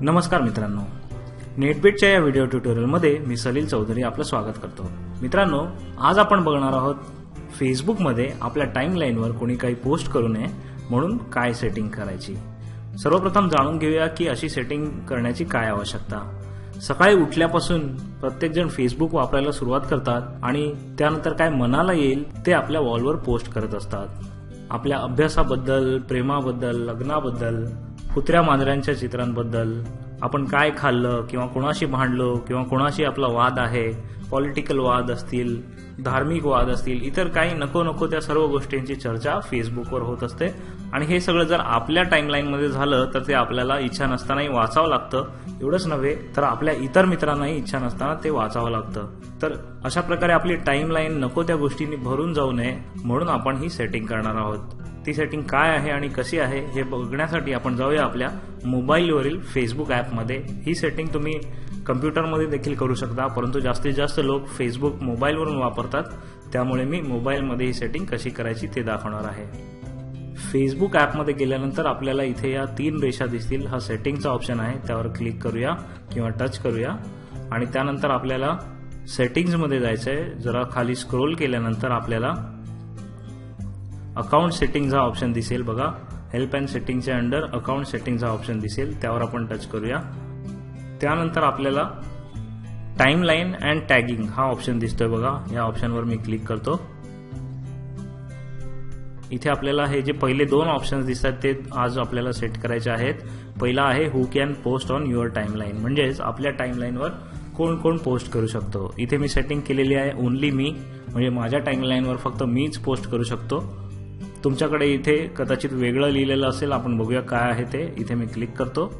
नमस्कार मित्रांनो. नेटबीटच्या या व्हिडिओ ट्युटोरियलमध्ये मी सलील चौधरी आपलं स्वागत करतो. मित्रांनो आज आपण बघणार आहोत फेसबुकमध्ये आपल्या टाईमलाईनवर कोणी काही पोस्ट करू नये म्हणून काय सेटिंग करायची. सर्वप्रथम जाणून घेऊया की अशी सेटिंग करण्याची काय आवश्यकता. सकाळी उठल्यापासून प्रत्येकजण फेसबुक वापरायला सुरुवात करतात आणि त्यानंतर काय मनाला येईल ते आपल्या वॉलवर पोस्ट करत असतात. आपल्या अभ्यासाबद्दल प्रेमाबद्दल लग्नाबद्दल कुत्र्या मांजऱ्यांच्या चित्रांबद्दल आपण काय खाल्लं किंवा कोणाशी भांडलो किंवा कोणाशी आपला वाद आहे पॉलिटिकल वाद असतील धार्मिक वाद असतील इतर काही नको नको त्या सर्व गोष्टींची चर्चा फेसबुकवर होत असते. आणि हे सगळं जर आपल्या टाईमलाईनमध्ये झालं तर ते आपल्याला इच्छा नसतानाही वाचावं लागतं. एवढंच नव्हे तर आपल्या इतर मित्रांनाही इच्छा नसताना ते वाचावं लागतं. तर अशा प्रकारे आपली टाईमलाईन नको त्या गोष्टींनी भरून जाऊ नये म्हणून आपण ही सेटिंग करणार आहोत. ती सेटिंग काय आहे आणि कशी आहे हे बघण्यासाठी आपण जाऊया आपल्या मोबाईलवरील फेसबुक ॲपमध्ये ही सेटिंग तुम्ही कम्प्युटरमध्ये देखील करू शकता परंतु जास्तीत जास्त लोक फेसबुक मोबाईलवरून वापरतात. त्यामुळे मी मोबाईलमध्ये ही सेटिंग कशी करायची ते दाखवणार आहे. फेसबुक ॲपमध्ये गेल्यानंतर आपल्याला इथे या तीन रेषा दिसतील. हा सेटिंगचा ऑप्शन आहे. त्यावर क्लिक करूया किंवा टच करूया. आणि त्यानंतर आपल्याला सेटिंग्जमध्ये जायचं आहे जरा खाली स्क्रोल केल्यानंतर आपल्याला अकाउंट सेटिंग्ज हा ऑप्शन दिसेल बघा. हेल्प अँड सेटिंगच्या अंडर अकाउंट सेटिंग्ज हा ऑप्शन दिसेल. त्यावर आपण टच करूया. त्यानंतर आपल्याला टाईम लाईन अँड टॅगिंग हा ऑप्शन दिसतोय बघा. या ऑप्शनवर मी क्लिक करतो. इथे आपल्याला हे जे पहिले दोन ऑप्शन्स दिसतात ते आज आपल्याला सेट करायचे आहेत. पहिला आहे who can post on your timeline म्हणजेच आपल्या टाइमलाईनवर कोण कोण पोस्ट करू शकतो. इथे मी सेटिंग केलेली आहे ओनली मी. म्हणजे माझ्या टाइमलाईनवर फक्त मीच पोस्ट करू शकतो. तुमच्याकडे इथे कदाचित वेगळं लिहिलेलं असेल आपण बघूया काय आहे ते. इथे मी क्लिक करतो.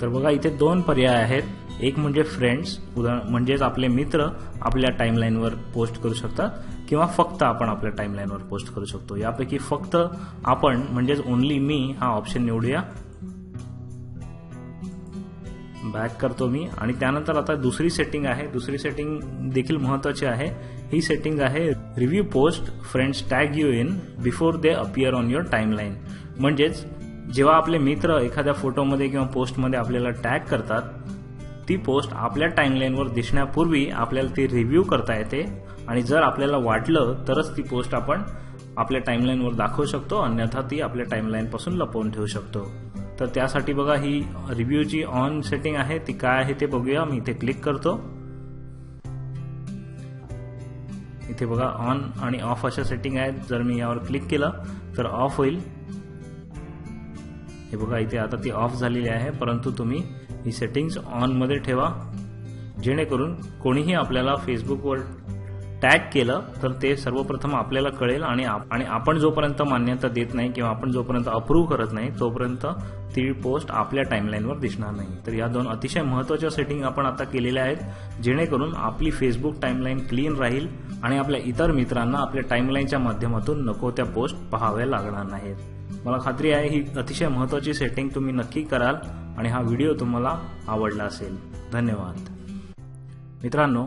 तर बघा इथे दोन पर्याय आहेत. एक म्हणजे फ्रेंड्स उदाहरण म्हणजेच आपले मित्र आपल्या टाईमलाईनवर पोस्ट करू शकतात किंवा फक्त आपण आपल्या टाईमलाईनवर पोस्ट करू शकतो. यापैकी फक्त आपण म्हणजेच ओनली मी हा ऑप्शन निवडूया. बॅक करतो मी. आणि त्यानंतर आता दुसरी सेटिंग आहे. दुसरी सेटिंग देखील महत्वाची आहे. ही सेटिंग आहे review post friends tag you in before they appear on your timeline म्हणजेच जेव्हा आपले मित्र एखाद्या फोटोमध्ये किंवा पोस्टमध्ये आपल्याला टॅग करतात ती पोस्ट आपल्या टाइमलाईनवर दिसण्यापूर्वी आपल्याला ती रिव्ह्यू करता येते. आणि जर आपल्याला वाटलं तरच ती पोस्ट आपण आपल्या टाइमलाईनवर दाखवू शकतो. अन्यथा ती आपल्या टाईमलाईनपासून लपवून ठेवू शकतो. तर त्यासाठी बघा ही रिव्ह्यूची ऑन सेटिंग आहे ती काय आहे ते बघूया. मी इथे क्लिक करतो. इथे बघा ऑन आणि ऑफ अशा सेटिंग आहेत. जर मी यावर क्लिक केलं तर ऑफ होईल. हे बघा इथे आता ती ऑफ झालेली आहे. परंतु तुम्ही ही सेटिंग्स ऑनमध्ये ठेवा. जेणेकरून कोणीही आपल्याला फेसबुकवर टॅग केलं तर ते सर्वप्रथम आपल्याला कळेल आणि आणि आपण जोपर्यंत मान्यता देत नाही किंवा आपण जोपर्यंत अप्रूव्ह करत नाही तोपर्यंत ती पोस्ट आपल्या टाइमलाईनवर दिसणार नाही. तर या दोन अतिशय महत्त्वाच्या सेटिंग आपण आता केलेल्या आहेत जेणेकरून आपली फेसबुक टाइमलाईन क्लीन राहील आणि आपल्या इतर मित्रांना आपल्या टाइमलाईनच्या माध्यमातून नको त्या पोस्ट पाहाव्या लागणार नाहीत. मला खात्री आहे ही अतिशय महत्वाची सेटिंग तुम्ही नक्की कराल आणि हा व्हिडिओ तुम्हाला आवडला असेल. धन्यवाद. मित्रांनो